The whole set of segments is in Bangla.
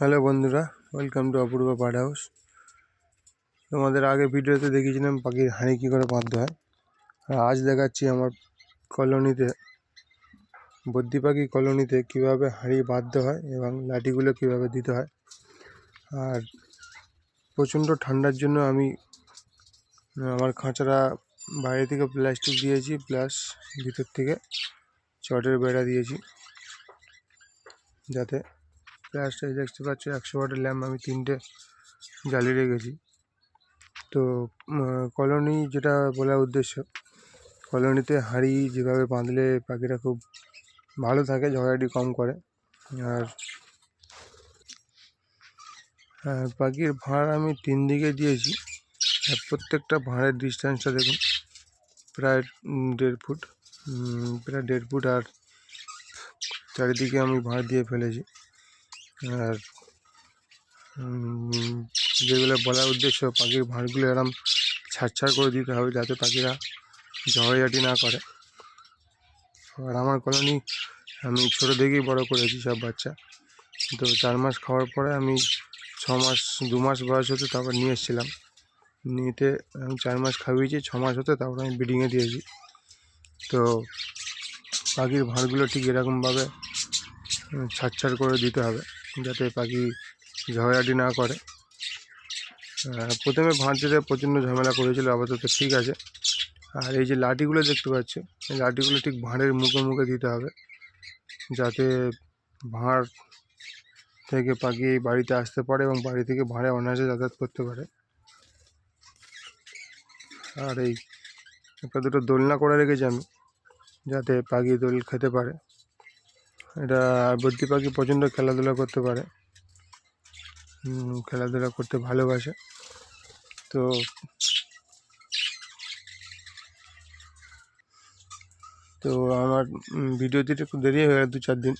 হ্যালো বন্ধুরা welcome to Apurba bird house তোমাদের আগে ভিডিওতে দেখিয়েছিলাম পাখির হাঁড়ি কী করে বাঁধতে হয়। আর আজ দেখাচ্ছি আমার কলোনিতে, বদ্যি পাখি কলোনিতে কীভাবে হাঁড়ি বাঁধতে হয় এবং লাঠিগুলো কীভাবে দিতে হয়। আর প্রচণ্ড ঠান্ডার জন্য আমি, আমার খাঁচারা বাইরে থেকে প্লাস্টিক দিয়েছি, প্লাস ভিতর থেকে চটের বেড়া দিয়েছি, যাতে প্লাসটা দেখতে পাচ্ছ, একশো ওয়াটের ল্যাম্প আমি তিনটে জ্বালিয়ে রেখেছি। তো কলোনি যেটা বলার উদ্দেশ্য, কলোনিতে হাঁড়ি যেভাবে বাঁধলে পাখিরা খুব ভালো থাকে ঝগড়াটি কম করে। আর পাখির ভাঁড় আমি তিন দিকে দিয়েছি। প্রত্যেকটা ভাঁড়ের ডিস্টেন্সটা দেখুন, প্রায় দেড় ফুট প্রায় দেড় ফুট আর চারিদিকে আমি ভাঁড় দিয়ে ফেলেছি। আর যেগুলো বলার উদ্দেশ্য পাখির ভাঁড়গুলো এরম ছাড় ছাড় করে দিতে হবে যাতে পাখিরা ঝগড়াঝাটি না করে। আর আমার কলোনি আমি ছোটো থেকেই বড় করেছি সব বাচ্চা। তো চার মাস খাওয়ার পরে আমি ছ মাস দু মাস বয়স হতে তারপর নিয়ে এসেছিলাম। নিতে আমি চার মাস খাইয়েছি ছ মাস হতে তারপর আমি ব্রিডিংয়ে দিয়েছি। তো পাখির ভাঁড়গুলো ঠিক এরকমভাবে উম, ছাড় ছাড় করে দিতে হবে। যাতে পাখি ঝগড়াটি না করে। প্রথমে ভাঁড় দিতে প্রচণ্ড ঝামেলা করেছিল, আপাতত ঠিক আছে। আর এই যে লাঠিগুলো দেখতে পাচ্ছ, এই লাঠিগুলো ঠিক ভাঁড়ের মুখে মুখে দিতে হবে, যাতে ভাঁড় থেকে পাখি এই বাড়িতে আসতে পারে এবং বাড়ি থেকে ভাঁড়ে অনায়াসে যাতায়াত করতে পারে। আর এই একটা দুটো দোলনা করে রেখেছি আমি, যাতে পাখি দোল খেতে পারে। এটা বদ্যি পাখি প্রচণ্ড খেলাধুলা করতে পারে। খেলাধুলা করতে ভালোবাসে। তো তো আমার ভিডিও দিতে একটু দেরি হয়ে গেল দু চার দিন।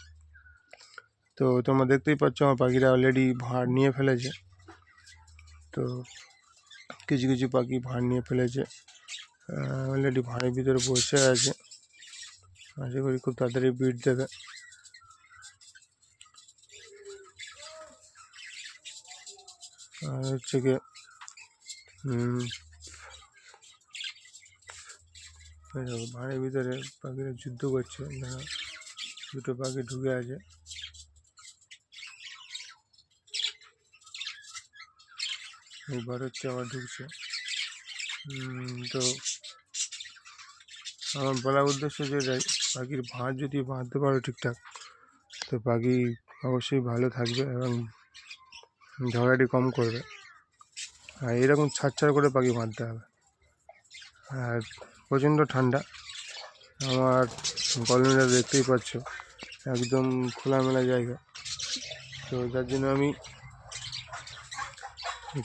তো তোমরা দেখতেই পাচ্ছ আমার পাখিরা অলরেডি ভাঁড় নিয়ে ফেলেছে। তো কিছু কিছু পাখি ভাঁড় নিয়ে ফেলেছে। অলরেডি ভাঁড়ের ভিতরে বসে আছে। আশা করি খুব তাড়াতাড়ি বিট দেবে। আর হচ্ছে গিয়ে ভাঁড়ের ভিতরে পাখিরা যুদ্ধ করছে। দেখো, দুটো পাখি ঢুকে আছে। এবার হচ্ছে আবার ঢুকছে। তো আমার বলার উদ্দেশ্য যেটাই পাখির ভাঁড় যদি বাঁধতে পারো ঠিকঠাক, তো পাখি অবশ্যই ভালো থাকবে এবং ঝগড়াটি কম করবে। আর এরকম ছাড় ছাড় করে পাখি বাঁধতে হবে। আর প্রচণ্ড ঠান্ডা। আমার কলোনিটা দেখতেই পাচ্ছ, একদম খোলামেলা জায়গা। তো যার জন্য আমি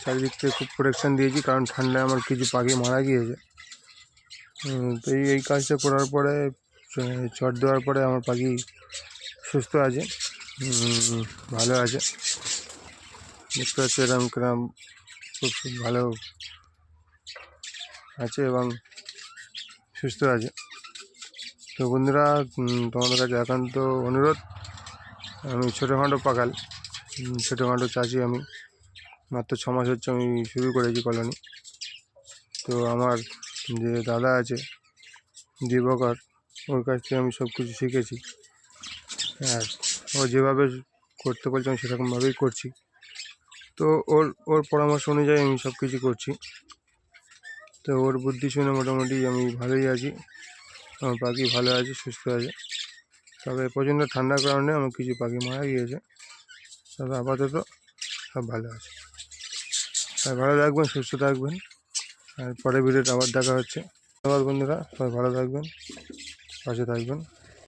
চারিদিক থেকে খুব প্রোটেকশান দিয়েছি, কারণ ঠান্ডায় আমার কিছু পাখি মারা গিয়েছে। তো এই কাজটা করার পরে চট দেওয়ার পরে আমার পাখি সুস্থ আছে। ভালো আছে। দেখতে পাচ্ছি এরকম কিরম খুব খুব ভালো আছে এবং সুস্থ আছে। তো বন্ধুরা তোমাদের কাছে একান্ত অনুরোধ, আমি ছোটোখাটো পাকাল ছোটোখাটো চাষি আমি, মাত্র ছ মাস হচ্ছে আমি শুরু করেছি কলোনি। তো আমার যে দাদা আছে, দিবকর, ওর কাছ থেকে আমি সব কিছু শিখেছি। আর ও যেভাবে করতে বলছে, আমি সেরকমভাবেই করছি। তো ওর ওর পরামর্শ অনুযায়ী আমি সব কিছু করছি। তো ওর বুদ্ধি শুনে মোটামুটি আমি ভালোই আছি। আমার পাখি ভালো আছে, সুস্থ আছে। তবে প্রচণ্ড ঠান্ডার কারণে আমার কিছু পাখি মারা গিয়েছে। তবে আপাতত সব ভালো আছে। আর ভালো থাকবেন, সুস্থ থাকবেন। আর পরের ভিডিওটা আবার দেখা হচ্ছে। ধন্যবাদ বন্ধুরা, সবাই ভালো থাকবেন, পাশে থাকবেন।